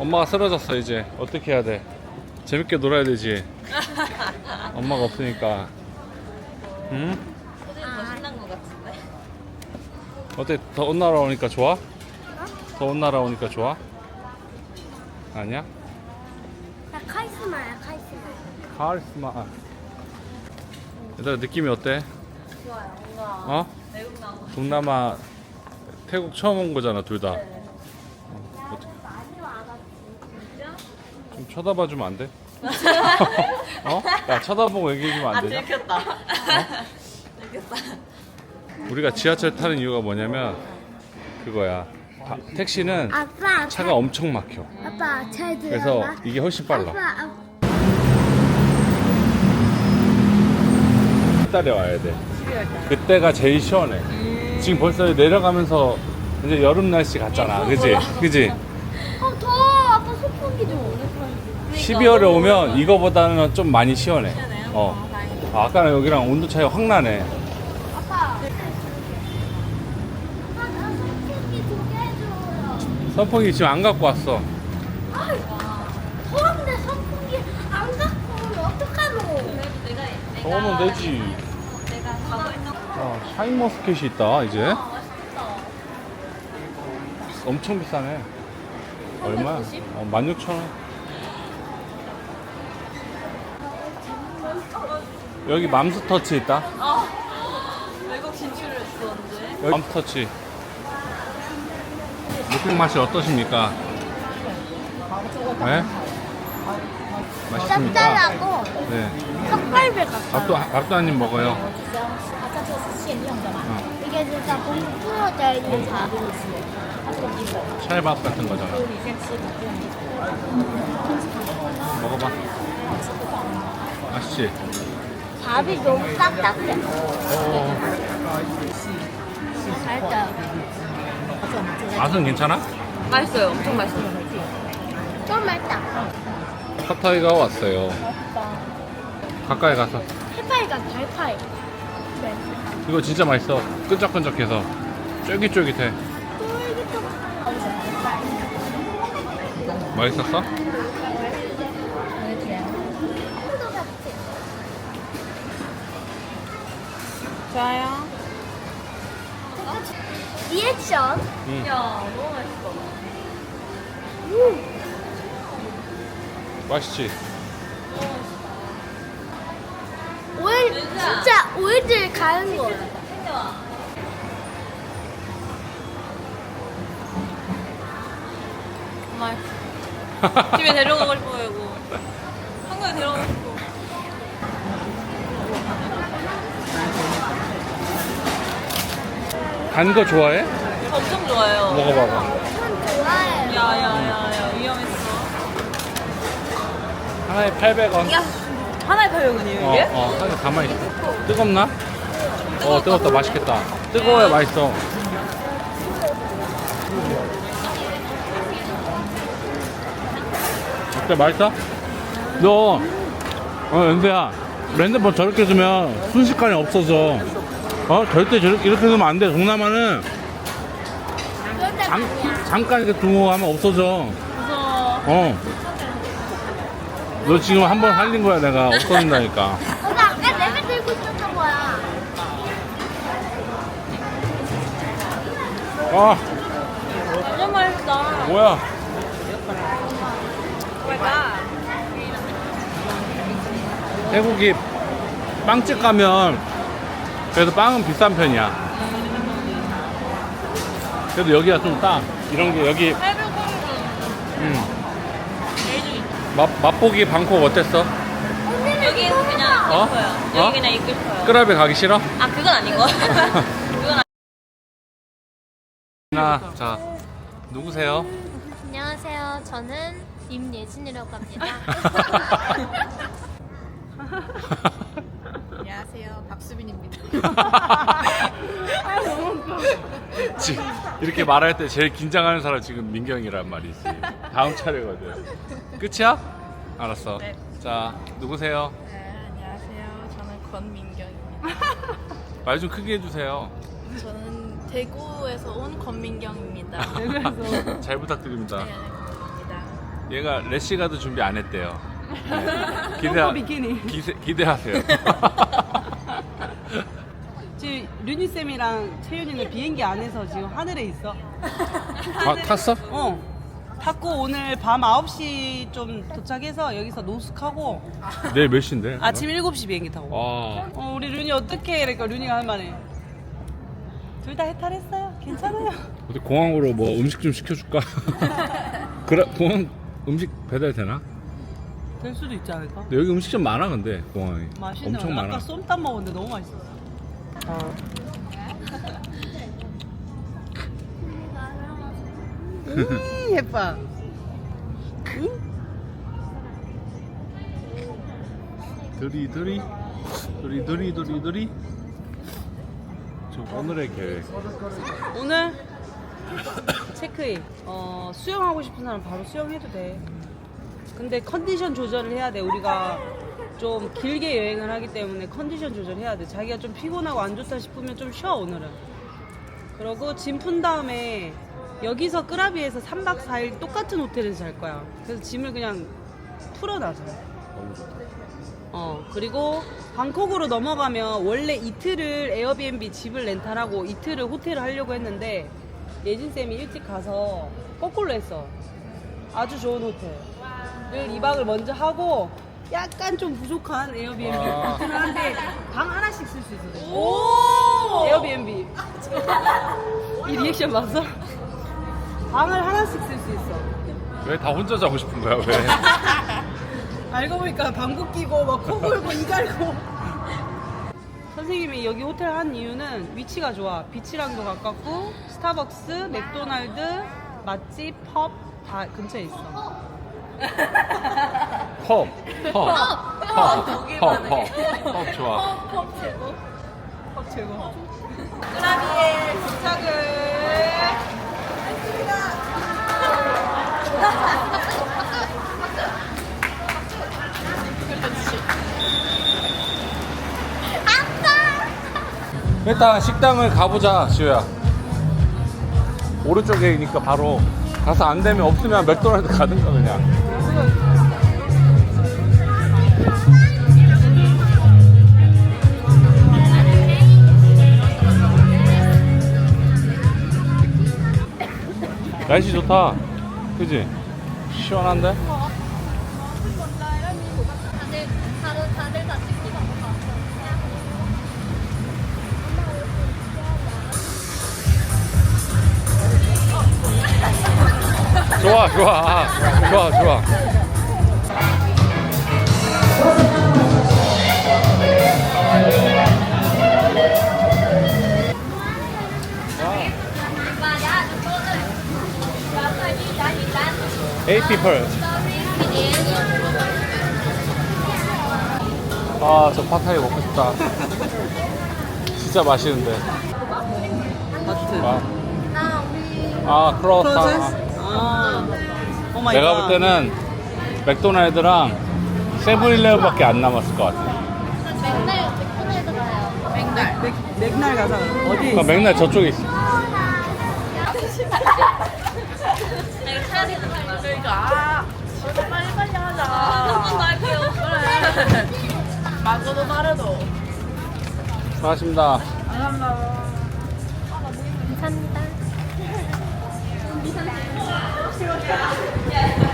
엄마가 쓰러졌어 이제 어떻게 해야 돼? 재밌게 놀아야 되지. 엄마가 없으니까. 응? 더 신난 것 같은데? 어때? 더운 나라 오니까 좋아? 더운 나라 오니까 좋아? 아니야? 나 카리스마야 카리스마. 카리스마. 얘들아 느낌이 어때? 좋아요. 뭔가 어? 외국 나온 거. 동남아 태국 처음 온 거잖아 둘 다. 많이 와가지고. 좀 쳐다봐 주면 안 돼? 어? 야 쳐다보고 얘기해 주면 아, 안 되냐? 들켰다. 들켰다. 우리가 지하철 타는 이유가 뭐냐면 그거야. 다- 택시는 아빠 차가 엄청 막혀. 아빠 잘 들어봐. 그래서 이게 훨씬 빨라. 아빠 아, 달에 와야 돼. 그때가 제일 시원해. 지금 벌써 내려가면서 이제 여름 날씨 같잖아. 그지? 그지? 어 더워 아빠 소풍기 좀. 12월에 오면 이거보다는 좀 많이 시원해. 시원해요? 어. 아, 다행이다. 아, 아까는 여기랑 온도 차이가 확 나네. 아빠. 아빠 나 소풍기 두개 줘요. 선풍기 지금 안 갖고 왔어. 아이, 더운데 선풍기 안 갖고 오면 어떡하노? 그래도 내가 내가 더우면 되지. 내가 거. 아, 샤인머스켓이 있다, 이제. 아, 맛있다. 엄청 비싸네. 얼마? 390? 어, 16,000원. 여기 맘스터치 있다. 아, 외국 진출했어, 언제? 맘스터치. 육국 맛이 어떠십니까? 네? 맛있습니까? 짭짤하고 네. 석갈비 같아요. 밥도, 한입 먹어요. 어. 어. 이게 진짜 봉투어져 있는 어. 자. 찰밥 같은 거잖아. 먹어봐. 맛있지? 밥이 너무 딱딱해. 어, 맛있어요. 맛은 괜찮아? 맛있어요. 엄청 맛있어요. 좀 맛있다. 파타이가 왔어요. 가까이 가서. 해파리가 달파리. 네. 이거 진짜 맛있어. 끈적끈적해서. 쫄깃쫄깃해. 쫄깃쫄깃. 맛있었어? 좋아요. 리액션. 응. 야, 너무 맛있어. 음. 맛있지? 오일 진짜 오일들 가는 거. 챙겨와. 정말 집에 데려가고 싶어요 이거. 한국에 데려가고 싶어. 단거 좋아해? 엄청 좋아요. 먹어봐봐. 전 좋아해요. 야야야야 위험했어. 하나에 800원. 야 하나에 800원이에요 어, 이게? 어, 하나 가만히 있어. 뜨겁나? 어, 뜨겁다. 맛있겠다. 뜨거워야 맛있어. 어때? 맛있어? 너, 어, 연세야. 핸드폰 저렇게 두면 순식간에 없어져. 어? 절대 저렇게 이렇게 두면 안 돼. 동남아는 잠. 잠깐 이렇게 두고 하면 없어져. 무서워. 어. 너 지금 한 번 살린 거야, 내가. 없어진다니까. 어, 나 아까 내가 들고 있었던 거야. 아, 완전 맛있다. 뭐야. 뭐야? 태국이 빵집 가면 그래도 빵은 비싼 편이야. 그래도 여기가 좀 싸. 이런 게 여기 800원이면 음, 맛, 맛보기 방콕 어땠어? 여기 그냥 어? 여기 어? 그냥 있고 싶어요. 끄랍에 가기 싫어? 아 그건 아닌 거. 그건 아닌 나, 자, 누구세요? 안녕하세요. 저는 임예진이라고 합니다. 박수빈입니다. 지- 이렇게 말할 때 제일 긴장하는 사람 지금 민경이란 말이지. 다음 차례거든. 끝이야? 알았어. 네. 자, 누구세요? 네, 안녕하세요. 저는 권민경입니다. 말 좀 크게 해주세요. 저는 대구에서 온 권민경입니다. 잘 부탁드립니다. 네, 고맙습니다. 얘가 래시가드 준비 안 했대요. 네. 기대 비키니. 기세, 기대하세요. 지금 류니 쌤이랑 채윤이는 비행기 안에서 지금 하늘에 있어. 아 탔어? 어. 탔고 오늘 밤 9시 좀 도착해서 여기서 노숙하고 내일 몇 시인데? 아침 7시 비행기 타고. 아 어, 우리 류니 어떻게 이러니까 류니가 할 말에 둘다 해탈했어요. 괜찮아요. 어디 공항으로 뭐 음식 좀 시켜줄까? 그래 공항 음식 배달 되나? 될 수도 있지 않을까? 근데 여기 음식점 많아 근데 공항에 맛있네. 엄청 아까 많아. 쏨땀 먹었는데 너무 맛있었어. 어. 음, 예뻐. 드리 드리 드리. 저 오늘의 계획. 오늘 체크인. 어, 수영하고 싶은 사람 바로 수영해도 돼. 근데 컨디션 조절을 해야 돼. 우리가 좀 길게 여행을 하기 때문에 컨디션 조절해야 돼. 자기가 좀 피곤하고 안 좋다 싶으면 좀 쉬어 오늘은. 그러고 짐 푼 다음에 여기서 끄라비에서 3박 4일 똑같은 호텔에서 잘 거야. 그래서 짐을 그냥. 너무 좋다. 어 그리고 방콕으로 넘어가면 원래 이틀을 에어비앤비 집을 렌탈하고 이틀을 호텔을 하려고 했는데 예진 쌤이 일찍 가서 거꾸로 했어. 아주 좋은 호텔을 2박을 먼저 하고 약간 좀 부족한 에어비앤비 와. 호텔을 한데 방 하나씩 쓸 수 있어. 오 에어비앤비 이 리액션 봤어? 방을 하나씩 쓸 수 있어. 왜 다 혼자 자고 싶은 거야 왜? 알고 보니까 방구 끼고 막 코 골고 이 갈고 선생님이 여기 호텔 한 이유는 위치가 좋아 비치랑도 가깝고 스타벅스, 맥도날드, 맛집, 펍 다 근처에 있어 펍, 펍, 펍, 펍, 펍, 펍 좋아. 펍 최고. 끄라비에 도착을 일단 식당을 가보자, 지우야. 오른쪽에니까 바로 가서 안 되면 없으면 맥도날드 가든가 그냥. 날씨 좋다. 그지? 시원한데? 좋아, 좋아. 좋아, 좋아. Eight people. 아, 저 파타이 먹고 싶다. 진짜 맛있는데. 마트 아, 아 크로아상. 프로세스? 아 오 마이 내가 갓. 볼 때는 맥도날드랑 세븐일레븐밖에 안 남았을 것 같아. 맨날 맥도날드 가요. 맥, 맥날 가서 그러니까 있어? 맥날 저쪽에 있어. 내가 차야 되는 거야. 그러니까. 빨리 빨리 하자. 한번 더 할게요. 그래. 마저도 다르도. 고맙습니다. 감사합니다. 왔다.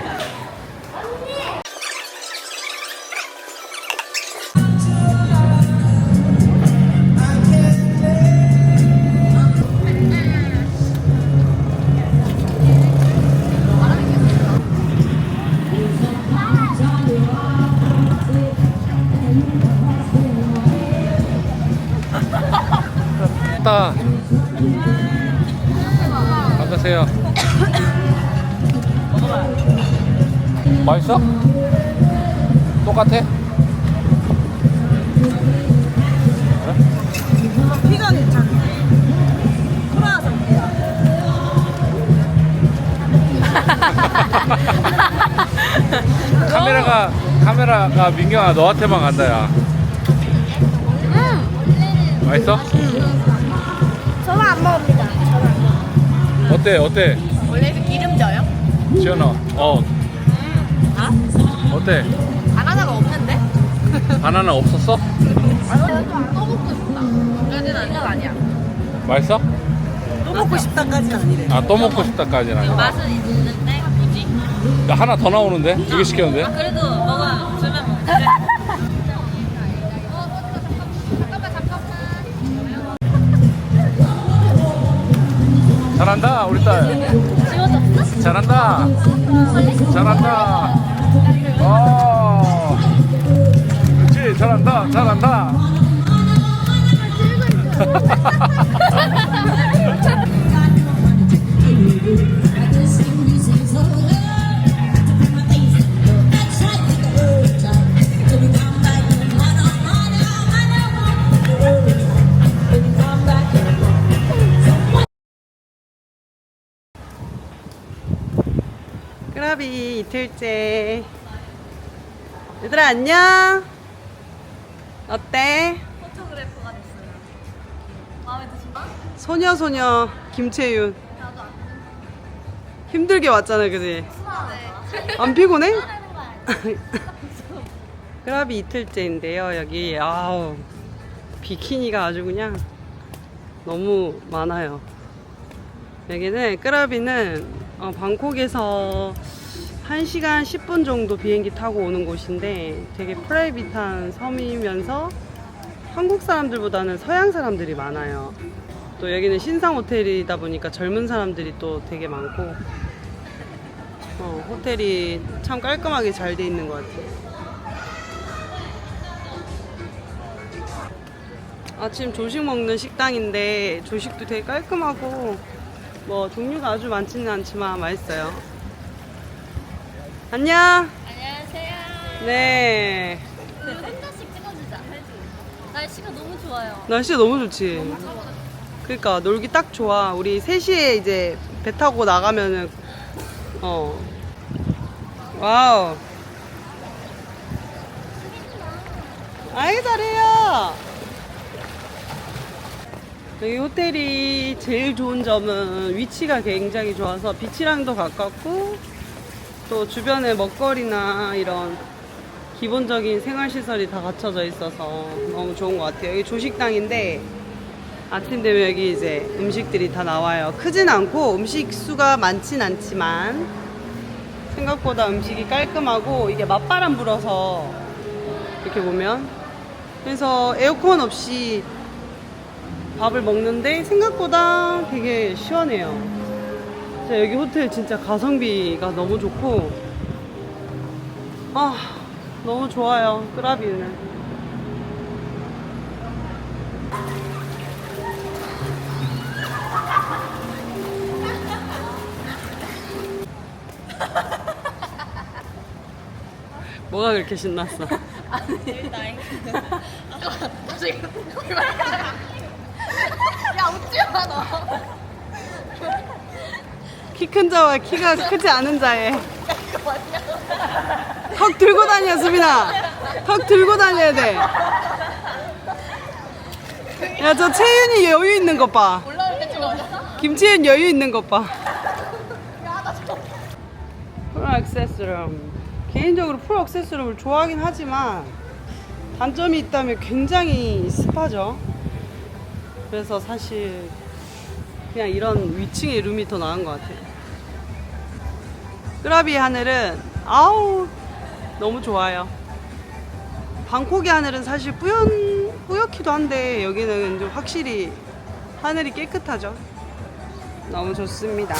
받으세요. 맛있어? 똑같아? 피가 괜찮네 크로아상 피가 카메라가 카메라가 민경아 너한테만 간다 야. 맛있어? 저는 안 먹습니다. 어때 어때? 원래 그 기름 져요? 지연아. 어. 어때? 바나나가 없는데? 바나나 없었어? 또 먹고 싶다. 여기는 아니야. 아니야. 맛있어? 또 먹고 싶다까지는 아니래. 아 또 먹고 싶다까지는 아니야 맛은 있는데 굳이? 야, 하나 더 나오는데? 두 개 시켰는데? 그래도 먹어 주면 먹지. 잘한다 우리 딸. 잘한다. 잘한다. 어. 그렇지 잘한다 잘한다 이틀째. 얘들아 안녕. 어때? 포토그래퍼가 됐어요. 마음에 드신가? 소녀 소녀 김채윤. 힘들게 왔잖아, 그지? 네. 안 피곤해? 끄라비 이틀째인데요. 여기 아우 비키니가 아주 그냥 너무 많아요. 여기는 끄라비는 어, 방콕에서 1시간 10분 정도 비행기 타고 오는 곳인데 되게 프라이빗한 섬이면서 한국 사람들보다는 서양 사람들이 많아요. 또 여기는 신상 호텔이다 보니까 젊은 사람들이 또 되게 많고 어, 호텔이 참 깔끔하게 잘 돼 있는 것 같아요. 아침 조식 먹는 식당인데 조식도 되게 깔끔하고 뭐 종류가 아주 많지는 않지만 맛있어요. 안녕. 안녕하세요. 네. 한 잔씩 찍어주자. 날씨가 너무 좋아요. 날씨가 너무 좋지. 그러니까 놀기 딱 좋아. 우리 3시에 이제 배 타고 나가면은 어. 와우. 아이 잘해요. 여기 호텔이 제일 좋은 점은 위치가 굉장히 좋아서 비치랑도 가깝고 또 주변에 먹거리나 이런 기본적인 생활시설이 다 갖춰져 있어서 너무 좋은 것 같아요. 여기 조식당인데 아침 되면 여기 이제 음식들이 다 나와요. 크진 않고 음식 수가 많진 않지만 생각보다 음식이 깔끔하고 이게 맞바람 불어서 이렇게 보면 그래서 에어컨 없이 밥을 먹는데 생각보다 되게 시원해요. 진짜 여기 호텔 진짜 가성비가 너무 좋고 아 너무 좋아요 끄라비는 뭐가 그렇게 신났어? 야 웃지 마 너. 키 큰 자와 키가 크지 않은 자의 턱 들고 다녀 수빈아 턱 들고 다녀야 돼야 저 채윤이 여유 있는 것봐. 김치엔 여유 있는 것 봐. 풀 액세스룸. 개인적으로 풀 액세스룸을 좋아하긴 하지만 단점이 있다면 굉장히 습하죠. 그래서 사실 그냥 이런 위층의 룸이 더 나은 것 같아요. 끄라비 하늘은 아우 너무 좋아요. 방콕의 하늘은 사실 뿌연 뿌옇기도 한데 여기는 좀 확실히 하늘이 깨끗하죠. 너무 좋습니다.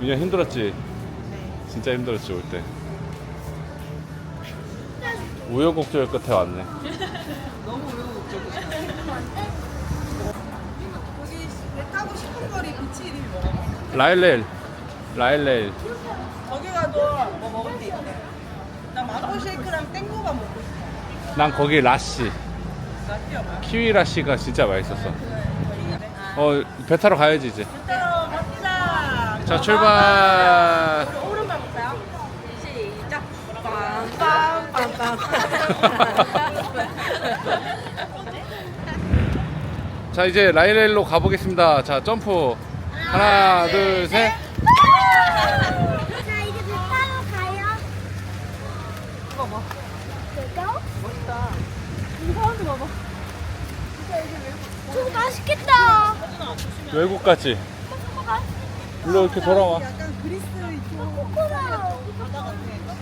민야 힘들었지? 진짜 힘들었지 올 때. 우여곡절 끝에 왔네. 너무 우여곡절이죠. 거기 배 타고 싶은 거리 비치 이름이 뭐라고? 라일레일. 라일레일. 거기 가도 뭐 먹을 데 있대. 나 망고 쉐이크랑 땡고밥 먹고 싶어. 난 거기 라시. 라떼야 뭐야? 키위 라시가 진짜 맛있었어. 어, 배 타러 가야지 이제. 따로 갑시다. 자, 출발. 자 이제 라이레일로 가보겠습니다. 자 점프 하나 둘 셋. 자, 이제 배 타러 가요. 봐봐. 그죠? 멋있다. 이 사람들 봐봐. 저거 맛있겠다. 외국 같지? 일로 이렇게 돌아와. 약간 그리스 이쪽 코코다.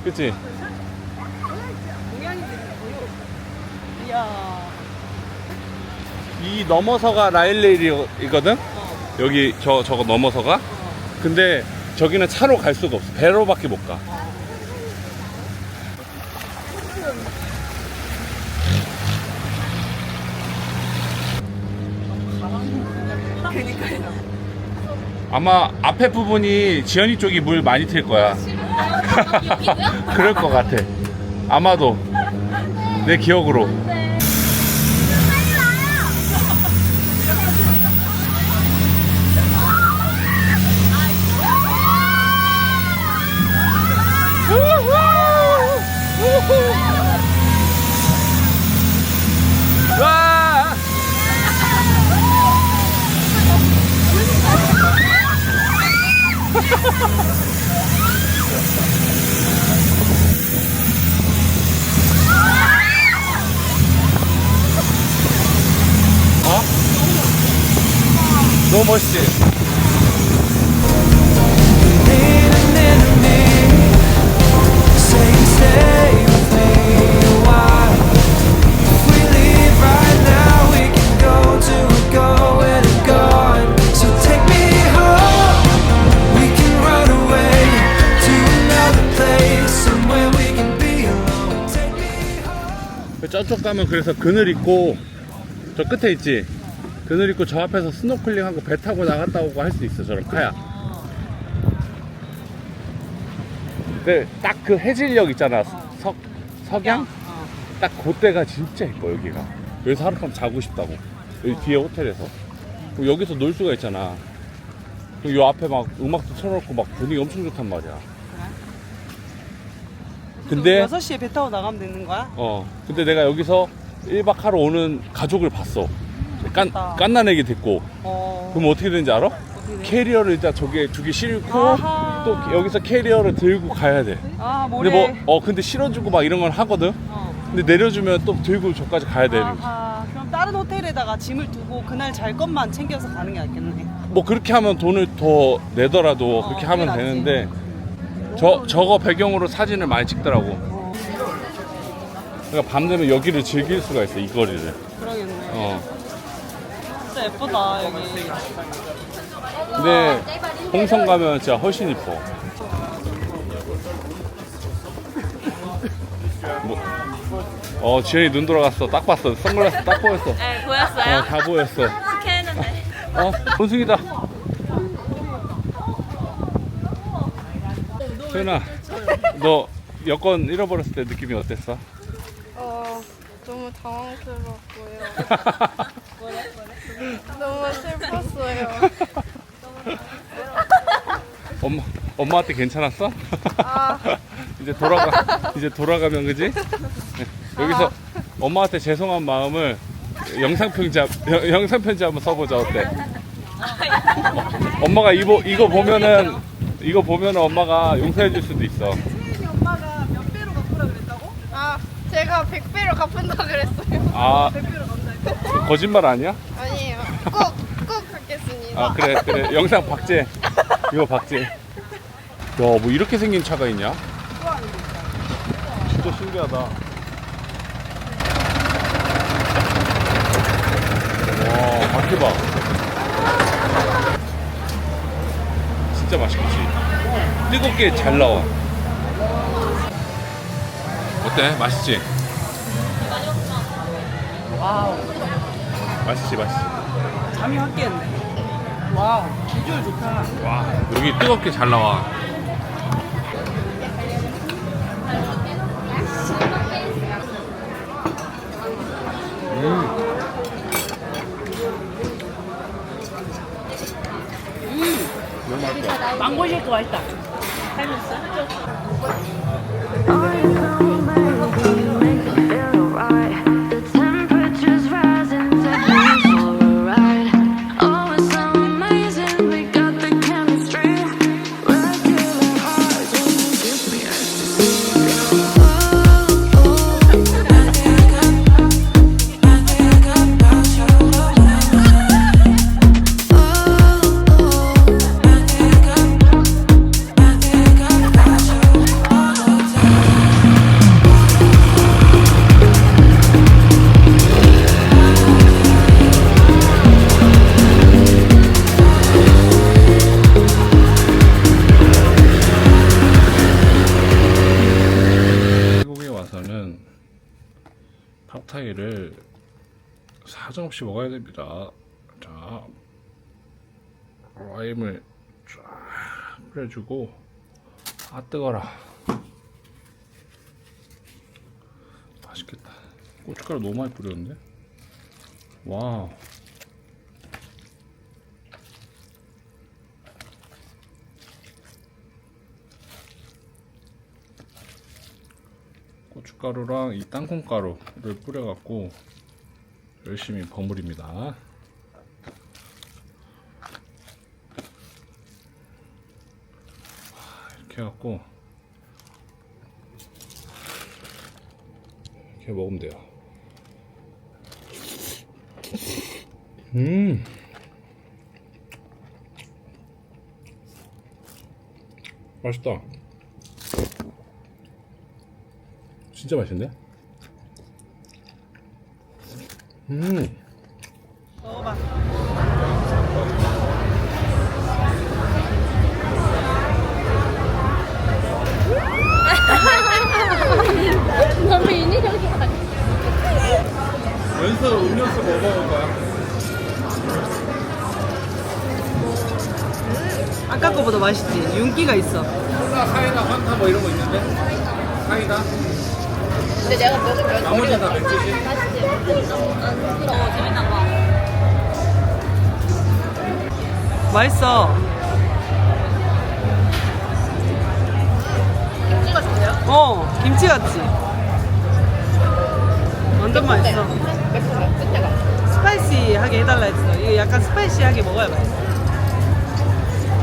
그치? 모양이 되게 이 야. 이 넘어서가 라일레일이거든? 여기 저 저거 넘어서가? 근데 저기는 차로 갈 수가 없어. 배로밖에 못 가. 아마 앞에 부분이 지연이 쪽이 물 많이 튈 거야. 그럴 것 같아. 아마도 내 기억으로. 저쪽 가면 그래서 그늘 있고 저 끝에 있지? 그늘 있고 저 앞에서 스노클링하고 배 타고 나갔다 오고 할 수 있어 저런 카약 근데 딱 그 해질녘 있잖아 석, 석양? 어. 딱 그때가 진짜 이뻐 여기가. 여기서 하룻밤 자고 싶다고. 여기 뒤에 호텔에서. 여기서 놀 수가 있잖아. 그리고 요 앞에 막 음악도 틀어놓고 막 분위기 엄청 좋단 말이야 근데 6시에 배 타고 나가면 되는 거야? 어 근데 내가 여기서 1박 하러 오는 가족을 봤어 깐, 좋다. 깐난 얘기 듣고 어. 그럼 어떻게 되는지 알아? 어떻게 돼? 캐리어를 일단 저기에 두개 아하. 또 여기서 캐리어를 들고 가야 돼 아, 모래. 근데 뭐 어 근데 실어주고 막 이런 건 하거든 어. 근데 내려주면 또 들고 저까지 가야 돼 아하. 그럼 다른 호텔에다가 짐을 두고 그날 잘 것만 챙겨서 가는 게 낫겠네. 뭐 그렇게 하면 돈을 더 내더라도 어, 그렇게 그게 하면 낫지. 되는데 저 저거 배경으로 사진을 많이 찍더라고 어. 그러니까 밤 되면 여기를 즐길 수가 있어 이 거리를 그러겠네. 어 진짜 예쁘다, 여기. 근데 홍성 가면 진짜 훨씬 이뻐. 뭐, 어 지현이 눈 돌아갔어. 딱 봤어. 선글라스 딱 보였어. 네, 보였어요? 어 다 보였어. 스캔했는데. 어 본승이다. 소연아, 너 여권 잃어버렸을 때 느낌이 어땠어? 어, 너무 당황스럽고요. 너무 슬펐어요. 엄마 엄마한테 괜찮았어? 아. 이제 돌아가 이제 돌아가면 그지? 여기서 엄마한테 죄송한 마음을 영상 편지 영- 영상 편지 한번 써보자 어때? 엄마가 이거 이거 보면은 이거 보면은 엄마가 용서해 줄 수도 있어. 엄마가 몇 배로 갚으라 그랬다고? 아, 제가 100배로 갚는다 그랬어요. 아 거짓말 아니야? 아니에요. 꼭, 꼭 갚겠습니다. 아 그래 그래 영상 박제 이거 박제. 야뭐 이렇게 생긴 차가 있냐? 진짜 신기하다. 와 바퀴 봐. 진짜 맛있겠지. 뜨겁게 잘 나와. 어때? 맛있지? 와우. 맛있지 맛있지. 잠이 확 깨는데. 와우. 비주얼 좋다. 와 여기 뜨겁게 잘 나와. 너무 맛있다. 망고 쉐이크 맛있다. 살면서. 대해서는 팝타이를 사정없이 먹어야 됩니다. 자, 라임을 쫙 뿌려주고 아 뜨거라. 맛있겠다. 고춧가루 너무 많이 뿌렸는데? 와우. 고춧가루랑 이 땅콩가루를 뿌려갖고 열심히 버무립니다. 이렇게 해갖고 이렇게 먹으면 돼요. 음. 맛있다. 진짜 맛있는데? 음. 먹어봐. 너무 인위적이야. 연서 음료수 뭐 먹을 거야? 아까 거보다 맛있지? 윤기가 있어. 콜라, 사이다, 환타 뭐 이런 거 있는데? 사이다? 근데 내가 먹으면 나머지는 다 맥주지? 맛있어. 김치가 좋네요. 어, 김치 같지? 완전 맛있어. 매콤해. 끝에가. 스파이시하게 해달라 했어. 이거 약간 스파이시하게 먹어야 맛있어.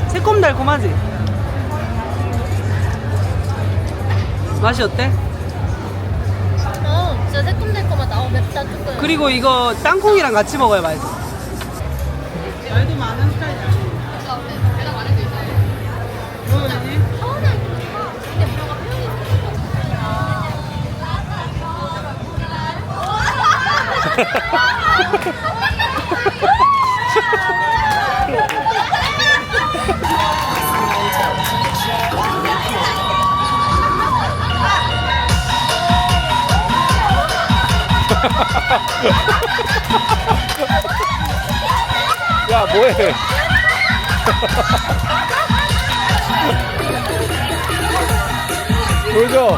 새콤달콤하지? 맛이 어때? 어, 진짜 새콤달콤하다. 어, 맵다, 조금. 그리고 이거 땅콩이랑 같이 먹어야 맛있어. 말도 많은 스타일이 아니야. 내가 말해도 있어요. 뭐지? 근데 뭐가 표현이 야, 뭐해? 보여줘.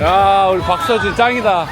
야 우리 박서진 짱이다.